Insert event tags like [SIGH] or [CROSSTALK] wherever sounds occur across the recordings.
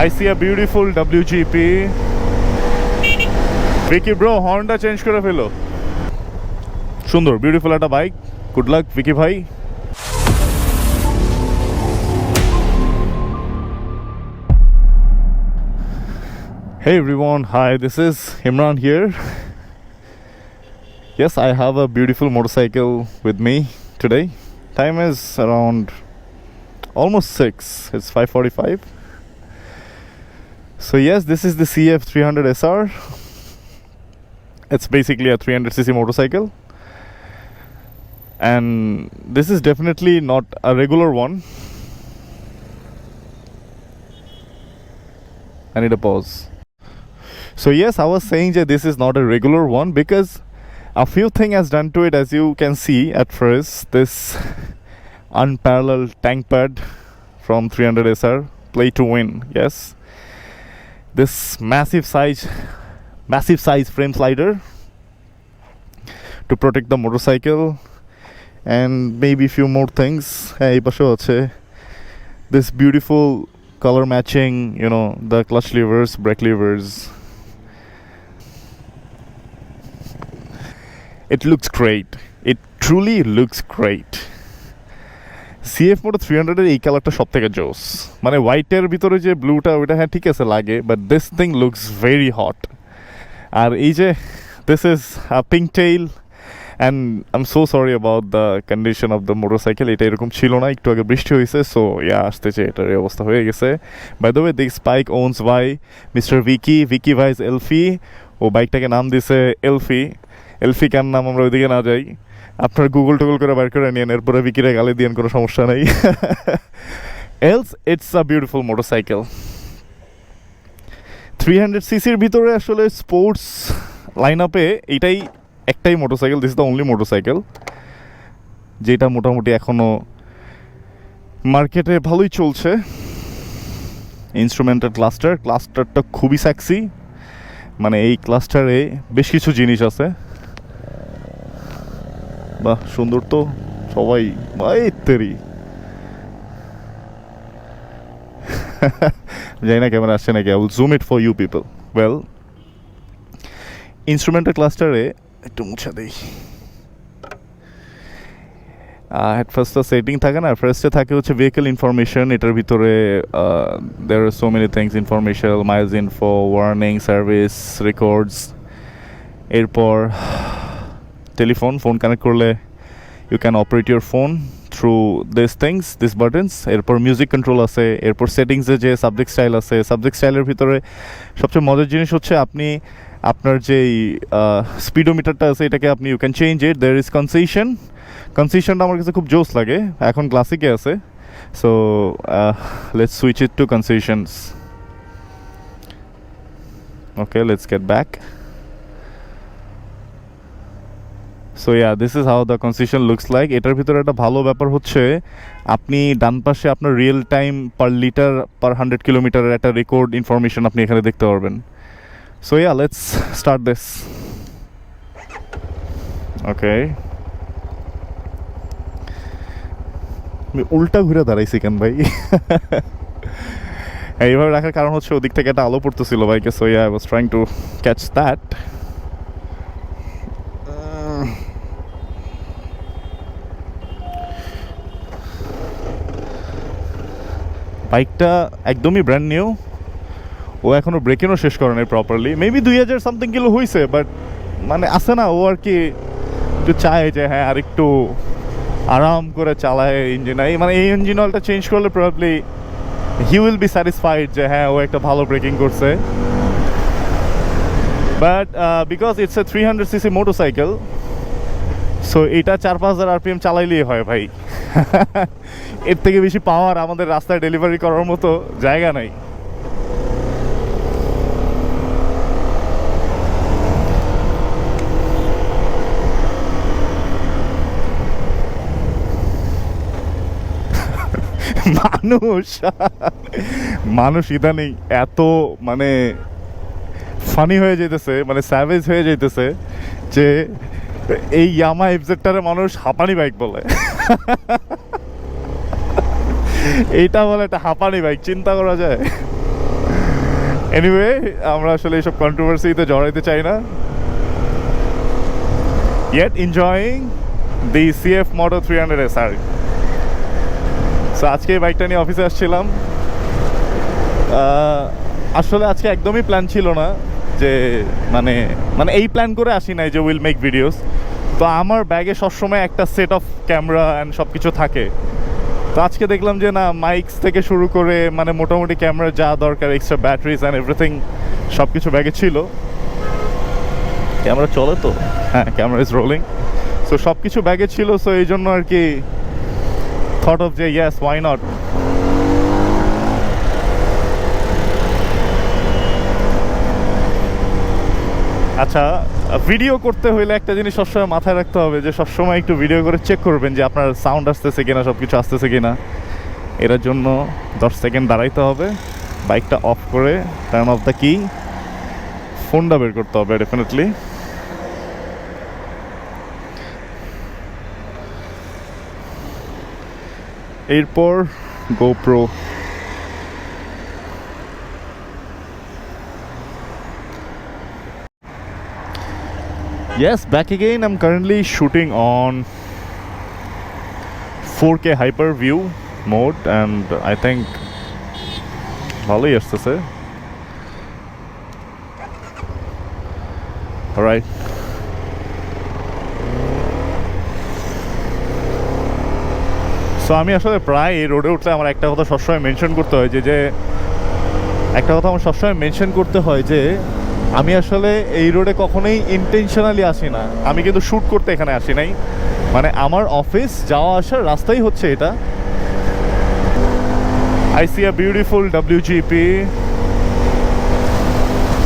I see a beautiful WGP. Vicky bro হর্নটা change করে ফেলো সুন্দর বিউটিফুল একটা বাইক গুড লাক ভিকি ভাই Hey everyone, hi, this is Imran here. Yes, I have a beautiful motorcycle with me today. Time is around almost 6. It's 5:45. So yes, this is the CF 300 SR. It's basically a 300cc motorcycle. And this is definitely not a regular one. I need a pause. So yes, I was saying that this is not a regular one because a few thing has done to it as you can see at first this unparalleled tank pad from 300 SR play to win yes this massive size massive size frame slider to protect the motorcycle and maybe a few more things. This beautiful color matching you know the clutch levers brake levers. It looks great. It truly looks great. CF Moto three হান্ড্রেডের এই কালারটা সব থেকে জোস। মানে হোয়াইটের ভিতরে যে ব্লুটা ওইটা হ্যাঁ ঠিক আছে, লাগে but this thing looks very hot আর এই যে this is pink tail and I am so sorry about the condition of the motorcycle এটা এরকম ছিল না, একটু আগে বৃষ্টি হয়েছে সো ইয়া আসতেছে এটার এই অবস্থা হয়ে গেছে। By the way this bike owns by mister Vicky Vicky vice এলফি ও বাইকটাকে নাম দিছে এলফি এলফি কার নাম আমরা ওইদিকে না যাই। আপনার গুগল টুগল করে বার করে নিয়েন, এরপরে বিকিরে গালি দিয়েন, কোনো সমস্যা নেই। Else it's a beautiful motorcycle three hundred সিসির ভিতরে আসলে স্পোর্টস লাইন আপে এইটাই একটাই মোটরসাইকেল দিস দ্য অনলি মোটরসাইকেল যেটা মোটামুটি এখনও মার্কেটে ভালোই চলছে। ইনস্ট্রুমেন্টাল ক্লাস্টার ক্লাস্টারটা খুবই স্যাক্সি মানে এই ক্লাস্টারে বেশ কিছু জিনিস আছে। বাহ, সুন্দর তো। সবাই তেরি। জানি না ক্যামেরা আসছে নাকি। I will zoom it for you people well instrumental ক্লাস্টারে একটু মুছে দেই। হেড ফার্স্টটা সেটিং থাকে না। ফার্স্টে থাকে হচ্ছে ভেহিকেল ইনফরমেশন এটার ভিতরে দের আর so many things information miles info warning service records এরপর টেলিফোন ফোন কানেক্ট করলে you can operate your phone through this things this buttons এরপর মিউজিক কন্ট্রোল আছে, এরপর সেটিংসে যে সাবজেক্ট স্টাইল আছে সাবজেক্ট স্টাইলের ভিতরে সবচেয়ে মজার জিনিস হচ্ছে আপনি, আপনার যেই স্পিডোমিটারটা আছে, এটাকে আপনি you can change it there is concession কনসেশনটা আমার কাছে খুব জোস লাগে, এখন ক্লাসিকে আছে। So let's switch it to concessions okay let's get back so yeah this is how the concession looks like এটার ভিতরে একটা ভালো ব্যাপার হচ্ছে আপনি ডান পাশে আপনার real time per litre per hundred কিলোমিটারের একটা রেকর্ড ইনফরমেশন আপনি এখানে দেখতে পারবেন। So yeah let's start this okay আমি উল্টা ঘুরে দাঁড়াইছি কেন ভাই? [LAUGHS] এইভাবে রাখার কারণ হচ্ছে ওদিক থেকে একটা আলো পড়তেছিল ভাইকে। So yeah I was trying to catch that বাইকটা একদমই ব্র্যান্ড নিউ ও এখনও ব্রেকিংও শেষ করে নাই প্রপারলি মেবি দুই হাজার সামথিং কিলো হয়েছে বাট মানে আছে না, ও আর কি একটু চায় যে হ্যাঁ আর একটু আরাম করে চালায় ইঞ্জিন এই মানে এই ইঞ্জিন অয়েলটা চেঞ্জ করলে probably he will be satisfied যে হ্যাঁ ও একটা ভালো ব্রেকিং করছে। But because it's a three hundred CC motorcycle so এটা চার পাঁচ হাজার আরপিএম চালাইলেই হয় ভাই। এর থেকে বেশি পাওয়ার আমাদের রাস্তায় ডেলিভারি করার মতো জায়গা নাই। মানুষ মানুষ ইদানিং এত মানে ফানি হয়ে যেতেছে মানে স্যাভেজ হয়ে যেতেছে যে এই ইয়ামা এফজেডটারে মানুষ হাঁপানি বাইক বলে। এইটা বলে একটা হাঁপানি বাইক চিন্তা করা যায়। এনিওয়ে আমরা আসলে এইসব কন্ট্রোভার্সিতে জড়াইতে চাই না। Yet enjoying the CF Moto 300 SR so আজকে এই বাইকটা নিয়ে অফিসে আসছিলাম। আসলে আজকে একদমই প্ল্যান ছিল না। যে মানে মানে এই প্ল্যান করে আসি নাই যে উইল মেক ভিডিওস তো আমার ব্যাগে সবসময় একটা সেট অফ ক্যামেরা অ্যান্ড সব কিছু থাকে। তো আজকে দেখলাম যে না মাইকস থেকে শুরু করে মানে মোটামুটি ক্যামেরা যা দরকার এক্সট্রা ব্যাটারিজ অ্যান্ড এভরিথিং সব কিছু ব্যাগে ছিল। ক্যামেরা চলে তো। হ্যাঁ ক্যামেরা ইজ রোলিং সো সব কিছু ব্যাগে ছিল সো এই জন্য আর কি থট অফ যে ইয়াস ওয়াই নট আচ্ছা ভিডিও করতে হইলে একটা জিনিস সবসময় মাথায় রাখতে হবে যে সবসময় একটু ভিডিও করে চেক করবেন যে আপনার সাউন্ড আসতেছে কিনা সব কিছু আসতেছে কিনা। এটার জন্য দশ সেকেন্ড দাঁড়াইতে হবে বাইকটা অফ করে টার্ন অফ দ্য কি ফোনটা বের করতে হবে ডেফিনেটলি এরপর GoPro Yes, back again. I'm currently shooting on 4K hyper view mode, and I think ভালোই আসতেছে Alright. সো আমি আসলে প্রায় এই রোডে উঠলে আমার একটা কথা সবসময় মেনশন করতে হয় যে যে একটা কথা আমার সবসময় মেনশন করতে হয় যে আমি আসলে এই রোডে কখনোই ইন্টেনশনালি আসি না আমি কিন্তু শ্যুট করতে এখানে আসি নাই মানে আমার অফিস যাওয়া আসার রাস্তাই হচ্ছে এটা আই সি আ বিউটিফুল ডাব্লিউজিপি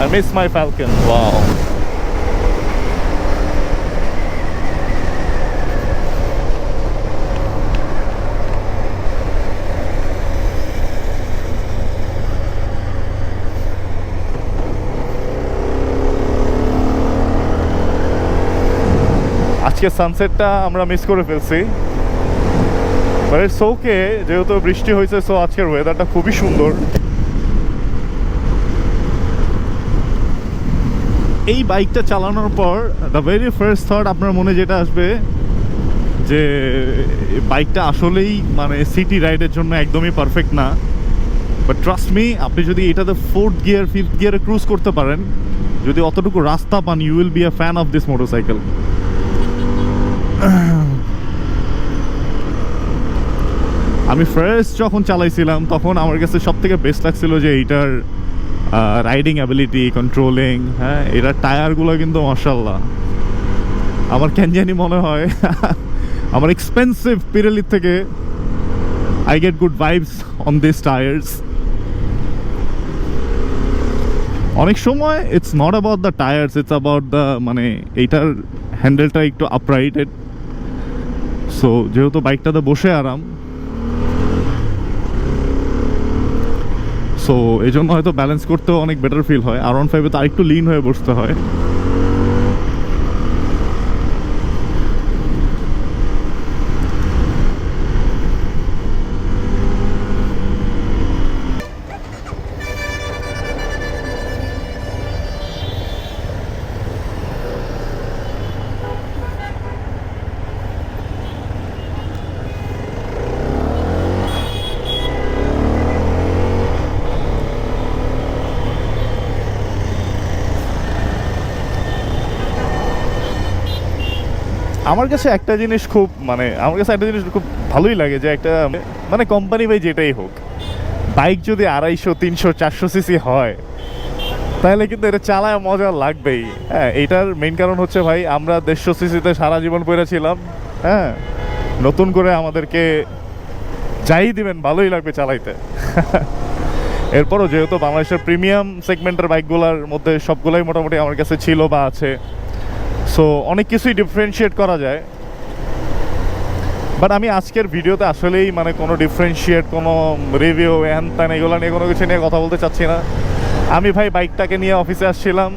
I miss my Falcon. Wow. আজকে সানসেটটা আমরা মিস করে ফেলছি। বাট ইটস যেহেতু বৃষ্টি হয়েছে সো আজকের ওয়েদারটা খুবই সুন্দর। এই বাইকটা চালানোর পর দ্য ভেরি ফার্স্ট থট আপনার মনে যেটা আসবে, যে বাইকটা আসলেই মানে সিটি রাইডের জন্য একদমই পারফেক্ট না। বাট ট্রাস্ট মি আপনি যদি এটাতে ফোর্থ গিয়ার ফিফথ গিয়ারে ক্রুজ করতে পারেন, যদি অতটুকু রাস্তা পান you will be a fan of this motorcycle [CLEARS THROAT] আমি ফার্স্ট যখন চালাইছিলাম, তখন আমার কাছে সব থেকে বেস্ট লাগছিল যে এইটার রাইডিং অ্যাবিলিটি কন্ট্রোলিং হ্যাঁ এটার টায়ারগুলো কিন্তু মার্শাল্লাহ আমার কেন জানি মনে হয়, [LAUGHS] আমার এক্সপেন্সিভ পিরেলির থেকে I get good vibes on this tyres অনেক সময় it's not about the tyres it's about the মানে এইটার হ্যান্ডেলটা একটু আপরাইটেড সো যেহেতু বাইকটাতে বসে আরাম সো এই জন্য হয়তো ব্যালেন্স করতেও অনেক বেটার ফিল হয়। আর ওয়ান ফাইভে তো আরেকটু লিন হয়ে বসতে হয়। আমার কাছে একটা জিনিস খুব মানে আমার কাছে একটা জিনিস খুব ভালোই লাগে যে একটা মানে কোম্পানি বাই যেটাই হোক বাইক যদি আড়াইশো, তিনশো, চারশো সিসি হয়, তাহলে কিন্তু এটা চালায় মজা লাগবেই। হ্যাঁ এটার মেইন কারণ হচ্ছে ভাই, আমরা দেড়শো সিসিতে সারা জীবন পড়েছিলাম হ্যাঁ নতুন করে আমাদেরকে যাই দিবেন, ভালোই লাগবে চালাইতে। এরপরও যেহেতু বাংলাদেশের প্রিমিয়াম সেগমেন্টের বাইকগুলোর মধ্যে সবগুলোই মোটামুটি আমার কাছে ছিল বা আছে সো অনেক কিছুই ডিফারেন্সিয়েট করা যায়। বাট আমি আজকের ভিডিওতে আসলেই মানে কোনো ডিফারেন্সিয়েট কোনো রিভিউ হ্যান ত্যান এগুলো নিয়ে কোনো কিছু নিয়ে কথা বলতে চাচ্ছি না। আমি ভাই বাইকটাকে নিয়ে অফিসে আসছিলাম।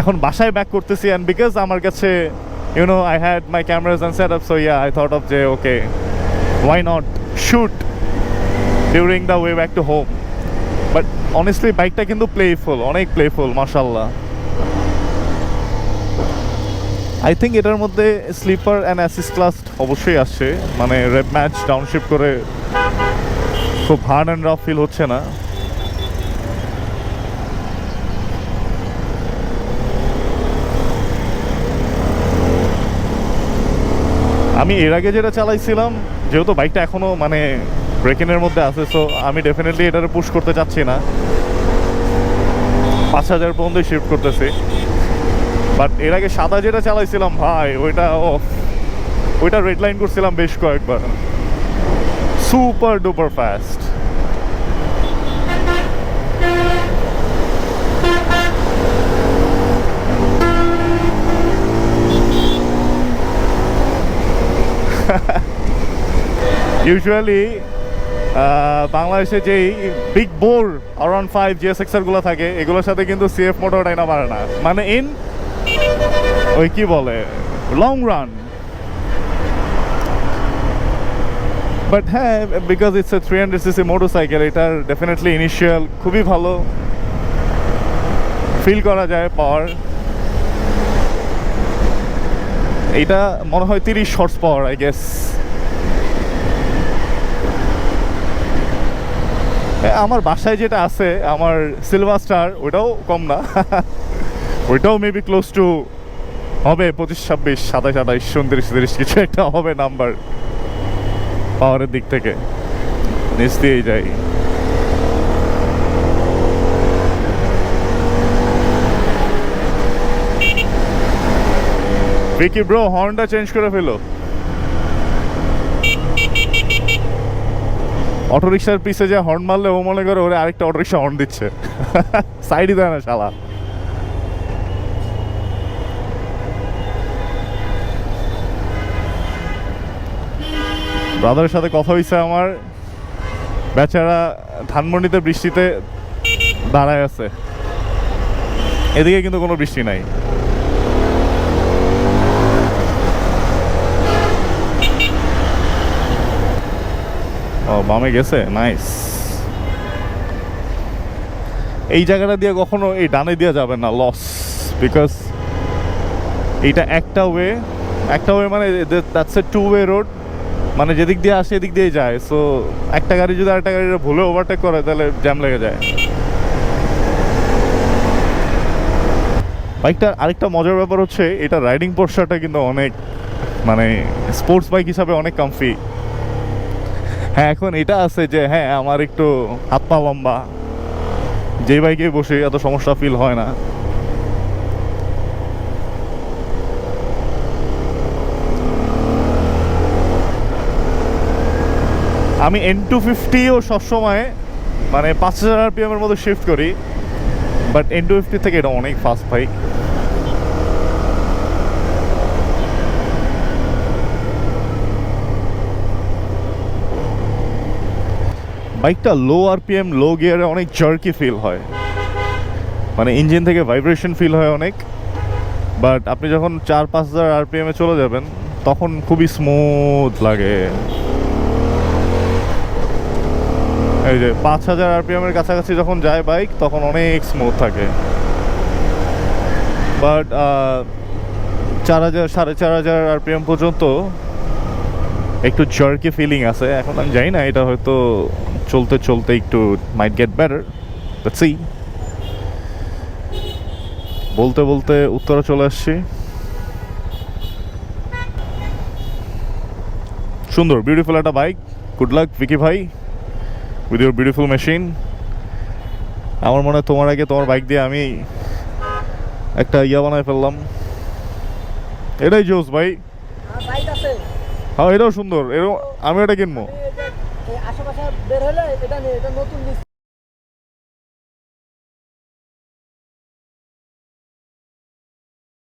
এখন বাসায় ব্যাক করতেছি অ্যান্ড বিকজ আমার কাছে you know I had my cameras and set up so yeah I thought of যে okay why not shoot during the way back to home but honestly বাইকটা কিন্তু প্লেফুল অনেক প্লেফুল মাশাল্লাহ I think এটার মধ্যে sleeper and অ্যাসিস class অবশ্যই আসছে। মানে রেড ম্যাচ ডাউনশিপ করে খুব হার্ড অ্যান্ড রাফ ফিল হচ্ছে না। আমি এর আগে যেটা চালাইছিলাম, যেহেতু বাইকটা এখনও মানে ব্রেকিনের মধ্যে আছে সো আমি ডেফিনেটলি এটারে পুশ করতে চাচ্ছি না। পাঁচ হাজার পর্যন্ত শিফট করতেছি। বাট এর আগে সাদা যেটা চালাইছিলাম ভাই, ওইটা ওইটা রেড লাইন করছিলাম বেশ কয়েকবার। সুপার ডুপার ফাস্ট ইউজুয়ালি বাংলাদেশে যেই big bore around five GS এক্সারগুলো থাকে, এগুলোর সাথে কিন্তু সিএফ মোটর ডাইনা পারে না। মানে ইন ওই কি বলে? লং রান বাট হ্যাঁ because it's a three hundred CC motorcycle এটার ডেফিনেটলি ইনিশিয়াল খুবই ভালো। ফিল করা যায় পাওয়ার এটা মনে হয় তিরিশ শর্টস পাওয়ার আই গেস আমার বাসায় যেটা আছে, আমার সিলভার স্টার ওটাও কম না। [LAUGHS] ওইটাও মেবি ক্লোজ টু হবে পঁচিশ, ছাব্বিশ, সাতাশ, আঠাইশ, উনত্রিশ, তিরিশ, কিছু একটা হবে নাম্বার পাওয়ারের দিক থেকে। নিচ দিয়েই যাই। ভিকি ব্রো হর্নটা চেঞ্জ করে ফেলো। অটো রিক্সার পিছে যে হর্ন মারলে ও মনে করে ওরে আরেকটা অটো রিক্সা হর্ন দিচ্ছে। [LAUGHS] সাইডই দেয় না শালা। ব্রাদারের সাথে কথা হয়েছে আমার। বেচারা ধানমন্ডিতে বৃষ্টিতে দাঁড়ায় আছে। এদিকে কিন্তু কোনো বৃষ্টি নাই। ও, বামে গেছে? নাইস এই জায়গাটা দিয়ে কখনো এই ডানে দিয়ে যাবে না লস বিকজ এইটা একটা ওয়ে একটা ওয়ে মানে that's a two way road মানে যেদিক দিয়ে আসে, এদিক দিয়ে যায়। সো একটা গাড়ি যদি আরেকটা গাড়ি ভুলে ওভারটেক করে, তাহলে জ্যাম লেগে যায়। বাইকটার আরেকটা মজার ব্যাপার হচ্ছে, এটা রাইডিং পোর্শনটা কিন্তু অনেক মানে স্পোর্টস বাইক হিসাবে অনেক কমফি হ্যাঁ এখন এটা আছে যে হ্যাঁ আমার একটু হাত পা লম্বা যে বাইকে বসে, এত সমস্যা ফিল হয় না। আমি এন টু ফিফটিও সবসময় মানে পাঁচ হাজার আরপিএম এর মতো শিফট করি বাট এন টু ফিফটি থেকে এটা অনেক ফাস্ট বাইক বাইকটা লো আরপিএম লো গিয়ারে অনেক জার্কি ফিল হয়। মানে ইঞ্জিন থেকে ভাইব্রেশন ফিল হয় অনেক বাট আপনি যখন চার পাঁচ হাজার আরপিএমে চলে যাবেন, তখন খুবই স্মুথ লাগে। এই যে পাঁচ হাজার আরপিএমের কাছাকাছি যখন যায় বাইক, তখন অনেক স্মুথ থাকে। বাট চার হাজার, সাড়ে চার হাজার আরপিএম পর্যন্ত একটু জার্কি ফিলিং আছে। এখন আমি জানি না, এটা হয়তো চলতে চলতে একটু মাইট গেট বেটার সি বলতে বলতে উত্তরে চলে আসছি। সুন্দর বিউটিফুল একটা বাইক গুড লাক ভিকি ভাই। উইথ ইউর বিউটিফুল মেশিন আমার মনে হয় তোমার আগে তোমার বাইক দিয়ে আমি একটা ইয়া বানায় ফেললাম। এটাই জোস ভাই। আছে। হ্যাঁ এটাও সুন্দর। এরকম আমি এটা কিনবো। আশেপাশে বের হলে এটা এটা নতুন নিচ্ছি।